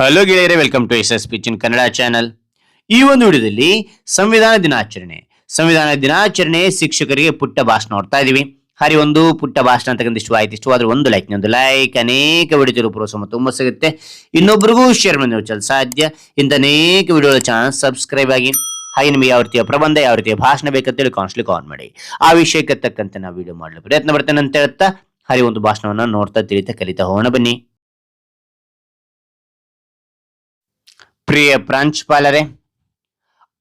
Hello ಗೆಳೆಯರೆ welcome to S S ಪಿಚಿನ್ Kannada channel ಈ ಒಂದು ವಿಡಿಯೋದಲ್ಲಿ ಸಂವಿಧಾನ ದಿನಾಚರಣೆ. ಸಂವಿಧಾನ ದಿನಾಚರಣೆ ಶಿಕ್ಷಕರಿಗೆ ಪುಟ್ಟ ಭಾಷಣ ನೋಡ್ತಾ ಇದೀವಿ. ಹರಿ ಒಂದು ಪುಟ್ಟ ಭಾಷಣ ಅಂತಕ್ಕಂಥ ಇಷ್ಟು ಆಯ್ತು ಇಷ್ಟವಾದ್ರೆ ಒಂದು ಲೈಕ್ ಒಂದು ಲೈಕ್ ಅನೇಕ ವಿಡಿಯೋ ಪ್ರೋತ್ಸಾಹ ತುಂಬ ಸಿಗುತ್ತೆ ಇನ್ನೊಬ್ಬರಿಗೂ ಶೇರ್ ಮಾಡಿ ಚಲ್ ಸಾಧ್ಯ. ಇಂಥ ಅನೇಕ ವಿಡಿಯೋಗಳ ಚಾನಲ್ ಸಬ್ಸ್ಕ್ರೈಬ್ ಆಗಿ. ಹಾಗೆ ನಿಮಗೆ ಯಾವ ರೀತಿಯ ಪ್ರಬಂಧ, ಯಾವ ರೀತಿಯ ಭಾಷಣ ಬೇಕಂತೇಳಿ ಕಾನ್ಸ್ಟ್ಲಿ ಆನ್ ಮಾಡಿ. ಆ ವಿಷಯಕ್ಕೆ ತಕ್ಕಂತೆ ನಾವು ವಿಡಿಯೋ ಮಾಡಲು ಪ್ರಯತ್ನ ಬರ್ತೇನೆ ಅಂತ ಹೇಳ್ತಾ ಹರಿ ಒಂದು ಭಾಷಣವನ್ನು ನೋಡ್ತಾ ತಿಳಿತಾ ಕಲಿತಾ ಹೋಗೋಣ ಬನ್ನಿ. ಪ್ರಿಯ ಪ್ರಾಂಶುಪಾಲರೇ,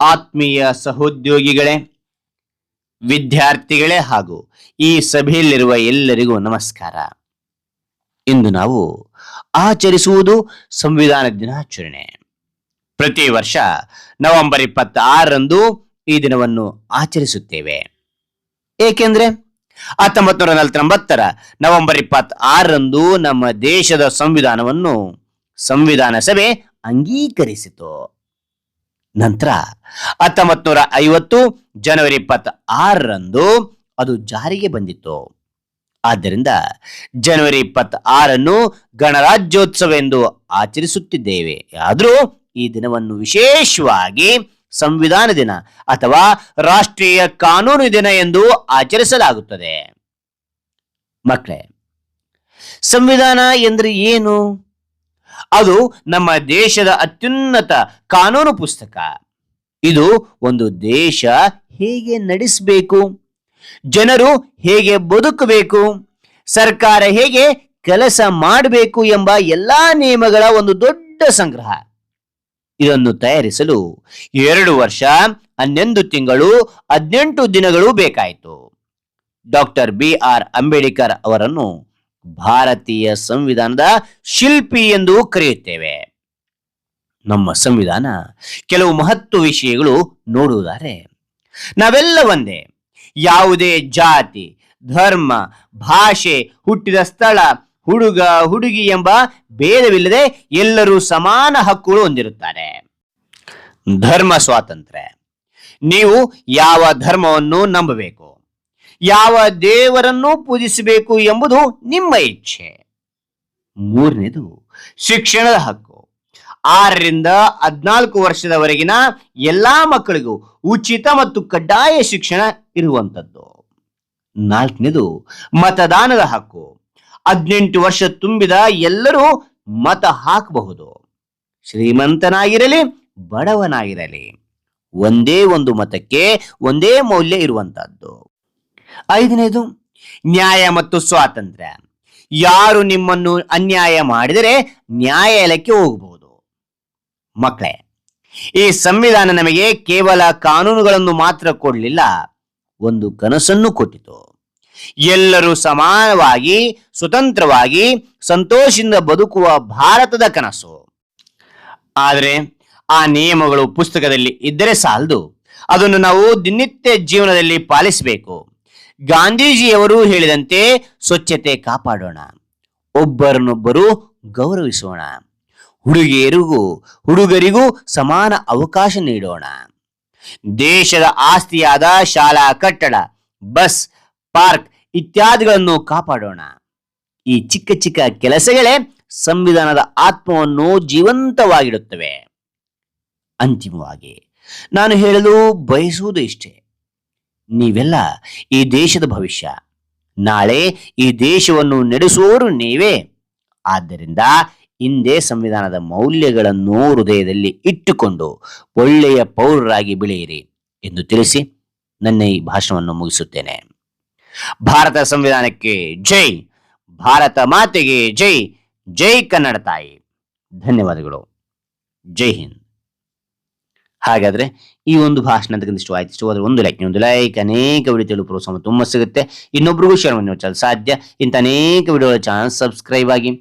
ಆತ್ಮೀಯ ಸಹೋದ್ಯೋಗಿಗಳೇ, ವಿದ್ಯಾರ್ಥಿಗಳೇ ಹಾಗೂ ಈ ಸಭೆಯಲ್ಲಿರುವ ಎಲ್ಲರಿಗೂ ನಮಸ್ಕಾರ. ಇಂದು ನಾವು ಆಚರಿಸುವುದು ಸಂವಿಧಾನ ದಿನಾಚರಣೆ. ಪ್ರತಿ ವರ್ಷ ನವೆಂಬರ್ ಇಪ್ಪತ್ತಾರರಂದು ಈ ದಿನವನ್ನು ಆಚರಿಸುತ್ತೇವೆ. ಏಕೆಂದ್ರೆ ಹತ್ತೊಂಬತ್ತು ನೂರ ನಲವತ್ತೊಂಬತ್ತರ ನವೆಂಬರ್ ಇಪ್ಪತ್ತಾರರಂದು ನಮ್ಮ ದೇಶದ ಸಂವಿಧಾನವನ್ನು ಸಂವಿಧಾನ ಸಭೆ ಅಂಗೀಕರಿಸಿತು. ನಂತರ ಹತ್ತೊಂಬತ್ ನೂರ ಐವತ್ತು ಜನವರಿ ಇಪ್ಪತ್ತ ಆರರಂದು ಅದು ಜಾರಿಗೆ ಬಂದಿತ್ತು. ಆದ್ದರಿಂದ ಜನವರಿ ಇಪ್ಪತ್ತ ಆರನ್ನು ಗಣರಾಜ್ಯೋತ್ಸವ ಎಂದು ಆಚರಿಸುತ್ತಿದ್ದೇವೆ. ಆದರೂ ಈ ದಿನವನ್ನು ವಿಶೇಷವಾಗಿ ಸಂವಿಧಾನ ದಿನ ಅಥವಾ ರಾಷ್ಟ್ರೀಯ ಕಾನೂನು ದಿನ ಎಂದು ಆಚರಿಸಲಾಗುತ್ತದೆ. ಮಕ್ಕಳೇ, ಸಂವಿಧಾನ ಎಂದರೆ ಏನು? ಅದು ನಮ್ಮ ದೇಶದ ಅತ್ಯುನ್ನತ ಕಾನೂನು ಪುಸ್ತಕ. ಇದು ಒಂದು ದೇಶ ಹೇಗೆ ನಡೆಸಬೇಕು? ಜನರು ಹೇಗೆ ಬದುಕಬೇಕು? ಸರ್ಕಾರ ಹೇಗೆ ಕೆಲಸ ಮಾಡಬೇಕು ಎಂಬ ಎಲ್ಲಾ ನಿಯಮಗಳ ಒಂದು ದೊಡ್ಡ ಸಂಗ್ರಹ. ಇದನ್ನು ತಯಾರಿಸಲು ಎರಡು ವರ್ಷ, ಹನ್ನೊಂದು ತಿಂಗಳು, ಹದಿನೆಂಟು ದಿನಗಳು ಬೇಕಾಯಿತು. ಡಾಕ್ಟರ್ ಬಿ ಆರ್ ಅಂಬೇಡ್ಕರ್ ಅವರನ್ನು ಭಾರತೀಯ ಸಂವಿಧಾನದ ಶಿಲ್ಪಿ ಎಂದು ಕರೆಯುತ್ತೇವೆ. ನಮ್ಮ ಸಂವಿಧಾನ ಕೆಲವು ಮಹತ್ವ ವಿಷಯಗಳು ನೋಡುವುದಾರೆ ನಾವೆಲ್ಲ ಒಂದೇ. ಯಾವುದೇ ಜಾತಿ, ಧರ್ಮ, ಭಾಷೆ, ಹುಟ್ಟಿದ ಸ್ಥಳ, ಹುಡುಗ, ಹುಡುಗಿ ಎಂಬ ಭೇದವಿಲ್ಲದೆ ಎಲ್ಲರೂ ಸಮಾನ ಹಕ್ಕುಗಳು ಹೊಂದಿರುತ್ತಾರೆ. ಧರ್ಮ ಸ್ವಾತಂತ್ರ್ಯ. ನೀವು ಯಾವ ಧರ್ಮವನ್ನು ನಂಬಬೇಕು? ಯಾವ ದೇವರನ್ನು ಪೂಜಿಸಬೇಕು ಎಂಬುದು ನಿಮ್ಮ ಇಚ್ಛೆ. ಮೂರನೇದು, ಶಿಕ್ಷಣದ ಹಕ್ಕು. ಆರರಿಂದ ಹದಿನಾಲ್ಕು ವರ್ಷದವರೆಗಿನ ಎಲ್ಲಾ ಮಕ್ಕಳಿಗೂ ಉಚಿತ ಮತ್ತು ಕಡ್ಡಾಯ ಶಿಕ್ಷಣ ಇರುವಂತದ್ದು ನಾಲ್ಕನೇದು, ಮತದಾನದ ಹಕ್ಕು. ಹದಿನೆಂಟು ವರ್ಷ ತುಂಬಿದ ಎಲ್ಲರೂ ಮತ ಹಾಕಬಹುದು. ಶ್ರೀಮಂತನಾಗಿರಲಿ, ಬಡವನಾಗಿರಲಿ. ಒಂದೇ ಒಂದು ಮತಕ್ಕೆ ಒಂದೇ ಮೌಲ್ಯ ಇರುವಂತಹದ್ದು ಐದನೇದು, ನ್ಯಾಯ ಮತ್ತು ಸ್ವಾತಂತ್ರ್ಯ. ಯಾರು ನಿಮ್ಮನ್ನು ಅನ್ಯಾಯ ಮಾಡಿದರೆ ನ್ಯಾಯಾಲಯಕ್ಕೆ ಹೋಗಬಹುದು. ಮಕ್ಕಳೇ, ಈ ಸಂವಿಧಾನ ನಮಗೆ ಕೇವಲ ಕಾನೂನುಗಳನ್ನು ಮಾತ್ರ ಕೊಡಲಿಲ್ಲ, ಒಂದು ಕನಸನ್ನು ಕೊಟ್ಟಿತು. ಎಲ್ಲರೂ ಸಮಾನವಾಗಿ, ಸ್ವತಂತ್ರವಾಗಿ, ಸಂತೋಷದಿಂದ ಬದುಕುವ ಭಾರತದ ಕನಸು. ಆದರೆ, ಆ ನಿಯಮಗಳು ಪುಸ್ತಕದಲ್ಲಿ ಇದ್ದರೆ ಸಾಲದು. ಅದನ್ನು ನಾವು ದಿನನಿತ್ಯ ಜೀವನದಲ್ಲಿ ಪಾಲಿಸಬೇಕು. ಗಾಂಧೀಜಿಯವರು ಹೇಳಿದಂತೆ ಸ್ವಚ್ಛತೆ ಕಾಪಾಡೋಣ, ಒಬ್ಬರನ್ನೊಬ್ಬರು ಗೌರವಿಸೋಣ, ಹುಡುಗಿಯರಿಗೂ ಹುಡುಗರಿಗೂ ಸಮಾನ ಅವಕಾಶ ನೀಡೋಣ. ದೇಶದ ಆಸ್ತಿಯಾದ ಶಾಲಾ ಕಟ್ಟಡ, ಬಸ್, ಪಾರ್ಕ್ ಇತ್ಯಾದಿಗಳನ್ನು ಕಾಪಾಡೋಣ. ಈ ಚಿಕ್ಕ ಚಿಕ್ಕ ಕೆಲಸಗಳೇ ಸಂವಿಧಾನದ ಆತ್ಮವನ್ನು ಜೀವಂತವಾಗಿಡುತ್ತವೆ. ಅಂತಿಮವಾಗಿ ನಾನು ಹೇಳಲು ಬಯಸುವುದು ಇಷ್ಟೇ. ನೀವೆಲ್ಲ ಈ ದೇಶದ ಭವಿಷ್ಯ. ನಾಳೆ ಈ ದೇಶವನ್ನು ನಡೆಸುವವರು ನೀವೇ. ಆದ್ದರಿಂದ ಹಿಂದೆ ಸಂವಿಧಾನದ ಮೌಲ್ಯಗಳನ್ನು ಹೃದಯದಲ್ಲಿ ಇಟ್ಟುಕೊಂಡು ಒಳ್ಳೆಯ ಪೌರರಾಗಿ ಬೆಳೆಯಿರಿ ಎಂದು ತಿಳಿಸಿ ನನ್ನ ಈ ಭಾಷಣವನ್ನು ಮುಗಿಸುತ್ತೇನೆ. ಭಾರತ ಸಂವಿಧಾನಕ್ಕೆ ಜೈ. ಭಾರತ ಮಾತೆಗೆ ಜೈ. ಜೈ ಕನ್ನಡ ತಾಯಿ. ಧನ್ಯವಾದಗಳು. ಜೈ ಹಿಂದ್. ಹಾಗಾದ್ರೆ ಈ ಒಂದು ಭಾಷಣ ಅಂತಕ್ಕಂಥ ಇಷ್ಟು ಆಯ್ತು. ಇಷ್ಟವಾದ್ರೆ ಒಂದು ಲೈಕ್ ಒಂದು ಲೈಕ್ ಅನೇಕ ವಿಡಿಯೋ ಪ್ರೋತ್ಸಾಹ ತುಂಬ ಸಿಗುತ್ತೆ. ಇನ್ನೊಬ್ರಿಗೂ ಶೇರ್ ಮಾಡಿ ಸಾಧ್ಯ? ಇಂಥ ಅನೇಕ ವಿಡಿಯೋಗಳ ಚಾನಲ್ ಸಬ್ಸ್ಕ್ರೈಬ್ ಆಗಿ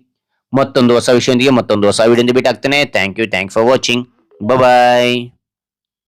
ಮತ್ತೊಂದು ಹೊಸ ವಿಷಯದೊಂದಿಗೆ ಮತ್ತೊಂದು ಹೊಸ ವಿಡಿಯೋ ಭೇಟಿ ಆಗ್ತೇನೆ. Thank you thank for watching bye